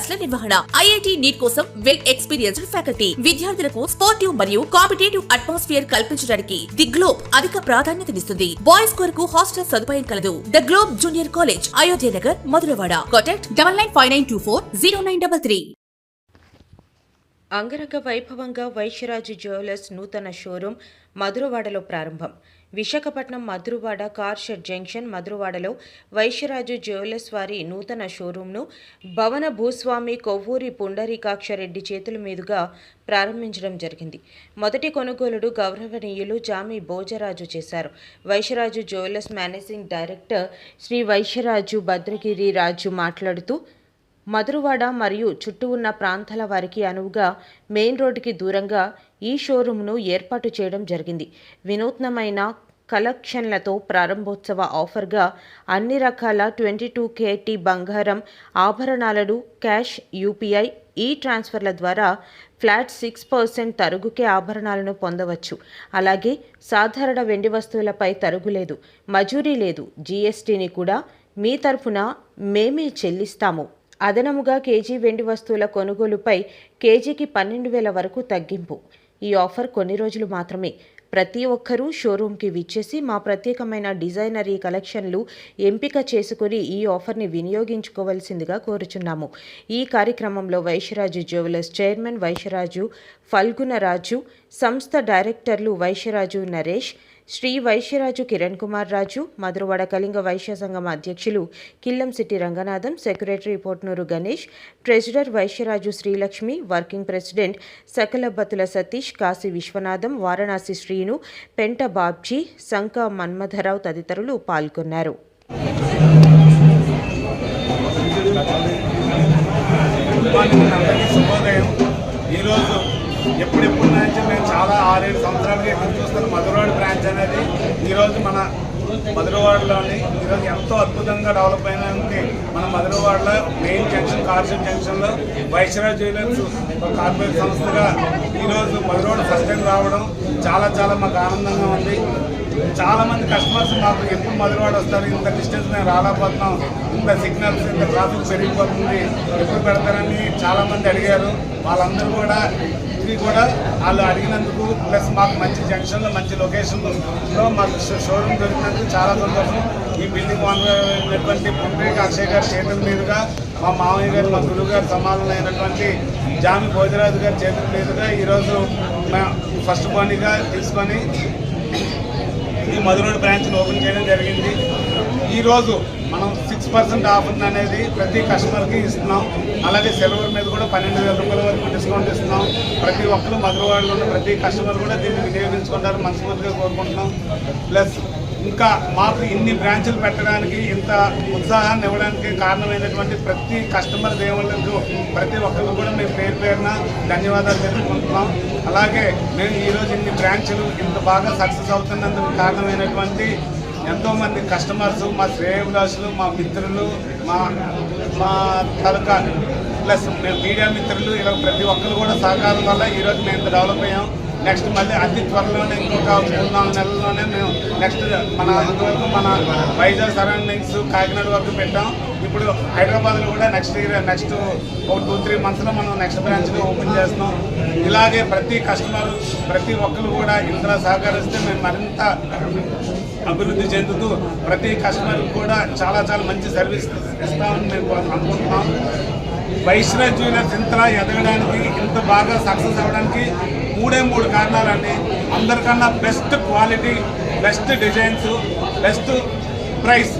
క్లాసుల నిర్వహణ. IIT NEET కోసం వెల్ ఎక్స్పీరియన్స్డ్ ఫ్యాకల్టీ. విద్యార్థులకు స్పోర్టివ్ మరియు కాంపిటేటివ్ అట్మాస్ఫియర్ కల్పించడానికి ది గ్లోబ్ అధిక ప్రాధాన్యతనిస్తుంది బాయ్స్ కొరకు హాస్టల్ సదుపాయం కలదు. The Globe junior college Ayodhya Nagar Madhuravada. Contact double nine five nine two four zero nine double three. అంగరంగ వైభవంగా వైశ్యరాజు జ్యువెలర్స్ నూతన షోరూం మధురవాడలో ప్రారంభం. Visakhapatnam Madhuravada car shed junction మధురవాడలో Vaishyaraju jewellers వారి నూతన షోరూంను భవన భూస్వామి కొవ్వూరి పుండరీకాక్షరెడ్డి చేతుల మీదుగా ప్రారంభించడం జరిగింది. మొదటి కొనుగోలుడు గౌరవనీయులు జామి భోజరాజు చేశారు. Vaishyaraju jewellers managing director Shri Vaishyaraju Bhadragiri Raju మాట్లాడుతూ మధురవాడ మరియు చుట్టూ ఉన్న ప్రాంతాల వారికి అనువుగా మెయిన్ రోడ్డుకి దూరంగా ఈ షోరూంను ఏర్పాటు చేయడం జరిగింది. వినూత్నమైన కలెక్షన్లతో ప్రారంభోత్సవ ఆఫర్గా అన్ని రకాల ట్వంటీ టూ కేటీ బంగారం ఆభరణాలను క్యాష్ యూపీఐ ఈ ట్రాన్స్ఫర్ల ద్వారా ఫ్లాట్ సిక్స్ పర్సెంట్ తరుగుకే ఆభరణాలను పొందవచ్చు. అలాగే సాధారణ వెండి వస్తువులపై తరుగు లేదు మజూరీ లేదు జీఎస్టీని కూడా మీ తరఫున మేమే చెల్లిస్తాము. అదనముగా కేజీ వెండి వస్తువుల కొనుగోలుపై కేజీకి పన్నెండు వేల వరకు తగ్గింపు. ఈ ఆఫర్ కొన్ని రోజులు మాత్రమే. ప్రతి ఒక్కరూ షోరూంకి విచ్చేసి మా ప్రత్యేకమైన డిజైనరీ కలెక్షన్లు ఎంపిక చేసుకుని ఈ ఆఫర్ని వినియోగించుకోవాల్సిందిగా కోరుచున్నాము. ఈ కార్యక్రమంలో వైశ్యరాజు జ్యువెలర్స్ చైర్మన్ వైశ్యరాజు ఫల్గుణరాజు సంస్థ డైరెక్టర్లు వైశ్యరాజు నరేష్ శ్రీ వైశ్యరాజు కిరణ్ కుమార్ రాజు మధురవాడ కళింగ వైశ్య సంఘం అధ్యక్షులు Killamsetti Ranganatham secretary Potnuru Ganesh treasurer Vaishyaraju Srilakshmi working president Sakalabathula Satish Kashi Viswanatham Varanasi Srinu Penta Babji సంక Manmadha Rao తదితరులు పాల్గొన్నారు. ఈరోజు ఎప్పుడెప్పుడు నుంచి మేము చాలా ఆరేడు సంవత్సరాలుగా ఎదురు చూస్తున్న మధుర బ్రాంచ్ అనేది ఈరోజు మన మధురవాడలోని ఈరోజు ఎంతో అద్భుతంగా డెవలప్ అయినది మన మధురవాడలో మెయిన్ జంక్షన్ కార్షెడ్ జంక్షన్లో వైశ్వరాజ్ జ్యువెలర్స్ ఒక కార్పొరేట్ సంస్థగా ఈరోజు మధురవాడ ఫస్ట్ టైం రావడం చాలా చాలా మాకు ఆనందంగా ఉంది. చాలామంది కస్టమర్స్ మాకు ఎప్పుడు మధురవాడ వస్తారు ఇంత డిస్టెన్స్ మేము రాలేకపోతున్నాం ఇంత సిగ్నల్స్ ఇంత ట్రాఫిక్ పెరిగిపోతుంది ఎప్పుడు పెడతారని చాలామంది అడిగారు. వాళ్ళందరూ కూడా ఇవి కూడా వాళ్ళు అడిగినందుకు ప్లస్ మాకు మంచి జంక్షన్లో మంచి లొకేషన్లో. మాకు షోరూమ్ దొరికినందుకు చాలా సంతోషం. ఈ బిల్డింగ్ ఉన్నటువంటి పుండ్రేక్ అక్షయ్ గారి చేతుల మీదుగా మా మామయ్య గారు మా గురువు గారు సమాధానం అయినటువంటి జామి భోజరాజు గారి చేతుల మీదుగా ఈరోజు ఫస్ట్ పనిగా తీసుకొని ఈ మధురోడ్ బ్రాంచ్ను ఓపెన్ చేయడం జరిగింది. ఈరోజు మనం సిక్స్ పర్సెంట్ ఆఫర్ అనేది ప్రతి కస్టమర్కి ఇస్తున్నాం. అలాగే సెలవుల మీద కూడా పన్నెండు వేల రూపాయల వరకు డిస్కౌంట్ ఇస్తున్నాం. ప్రతి ఒక్కరు మధురవాడలో ఉన్న ప్రతి కస్టమర్ కూడా దీన్ని వినియోగించుకుంటారు మనస్ఫూర్తిగా కోరుకుంటున్నాం. ప్లస్ ఇంకా మాకు ఇన్ని బ్రాంచులు పెట్టడానికి ఇంత ఉత్సాహాన్ని ఇవ్వడానికి కారణమైనటువంటి ప్రతి కస్టమర్ దేవుళ్ళకు ప్రతి ఒక్కరికి కూడా మేము పేరు పేరున ధన్యవాదాలు తెలుపుకుంటున్నాం. అలాగే మేము ఈరోజు ఇన్ని బ్రాంచులు ఇంత బాగా సక్సెస్ అవుతున్నందుకు కారణమైనటువంటి ఎంతోమంది కస్టమర్స్ మా శ్రేయభిలాషులు మా మిత్రులు మా మా తలక ప్లస్ మేము మీడియా మిత్రులు ఇలా ప్రతి ఒక్కరు కూడా సహకారం వల్ల ఈరోజు మేము ఇంత డెవలప్ అయ్యాం. నెక్స్ట్ మళ్ళీ అతి త్వరలోనే ఇంకొక మూడు నాలుగు నెలల్లోనే మేము నెక్స్ట్ మన ఇంతవరకు మన వైజాగ్ సరౌండింగ్స్ కాకినాడ వరకు పెట్టాం. ఇప్పుడు హైదరాబాద్లో కూడా నెక్స్ట్ ఇయర్ నెక్స్ట్ ఒక టూ త్రీ మంత్స్లో మనం నెక్స్ట్ బ్రాంచ్ని ఓపెన్ చేస్తున్నాం. ఇలాగే ప్రతి కస్టమర్ ప్రతి ఒక్కరు కూడా ఇందులో సహకరిస్తే మేము మరింత అభివృద్ధి చెందుతూ ప్రతి కస్టమర్ కూడా చాలా చాలా మంచి సర్వీస్ ఇస్తామని మేము అనుకుంటున్నాం. వైశ్వరాజ్ జ్యువెలర్స్ ఇంత ఎదగడానికి ఇంత బాగా సక్సెస్ అవ్వడానికి మూడే మూడు కారణాలండి అందరికన్నా best quality best designs best price.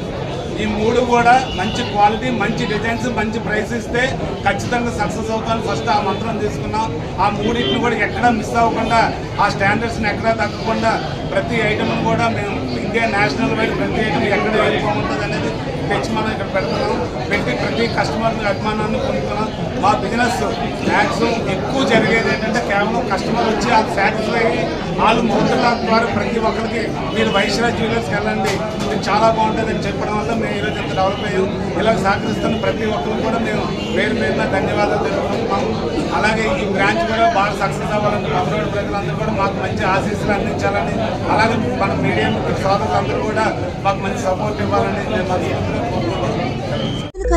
ఈ మూడు కూడా మంచి క్వాలిటీ మంచి డిజైన్స్ మంచి ప్రైస్ ఇస్తే ఖచ్చితంగా సక్సెస్ అవుతాను ఫస్ట్ ఆ మంత్రం తీసుకున్నాం. ఆ మూడింటిని కూడా ఎక్కడా మిస్ అవ్వకుండా ఆ స్టాండర్డ్స్ని ఎక్కడా తగ్గకుండా ప్రతి ఐటమ్ని కూడా మేము ఇండియా నేషనల్ వైడ్ ప్రతి ఐటమ్ ఎక్కడ వెళ్ళిపోతుంది అనేది తెచ్చి మనం ఇక్కడ పెడుతున్నాం. పెట్టి ప్రతి కస్టమర్ అభిమానాన్ని పొందుతున్నాం. మా బిజినెస్ మ్యాక్సిమం ఎక్కువ జరిగేది ఏంటంటే కేవలం కస్టమర్ వచ్చి అది సాటిస్ఫై అయ్యి వాళ్ళు మూతల ద్వారా ప్రతి ఒక్కరికి మీరు వైశ్యరాజ్ జ్యువెలర్స్కి వెళ్ళండి. మీకు చాలా బాగుంటుంది అని చెప్పడం వల్ల మేము ఈరోజు ఇంత డెవలప్ అయ్యాం. ఇలా సహకరిస్తున్న ప్రతి ఒక్కరు కూడా మేము పేరు పేరున ధన్యవాదాలు తెలుపుకుంటున్నాం. అలాగే ఈ బ్రాంచ్ కూడా బాగా సక్సెస్ అవ్వాలని మధురోడ్ ప్రజలందరూ కూడా మాకు మంచి ఆశీస్సులు అందించాలని అలాగే మన మీడియా సోదరులందరూ కూడా మాకు మంచి సపోర్ట్ ఇవ్వాలని మేము మనస్ఫూర్తిగా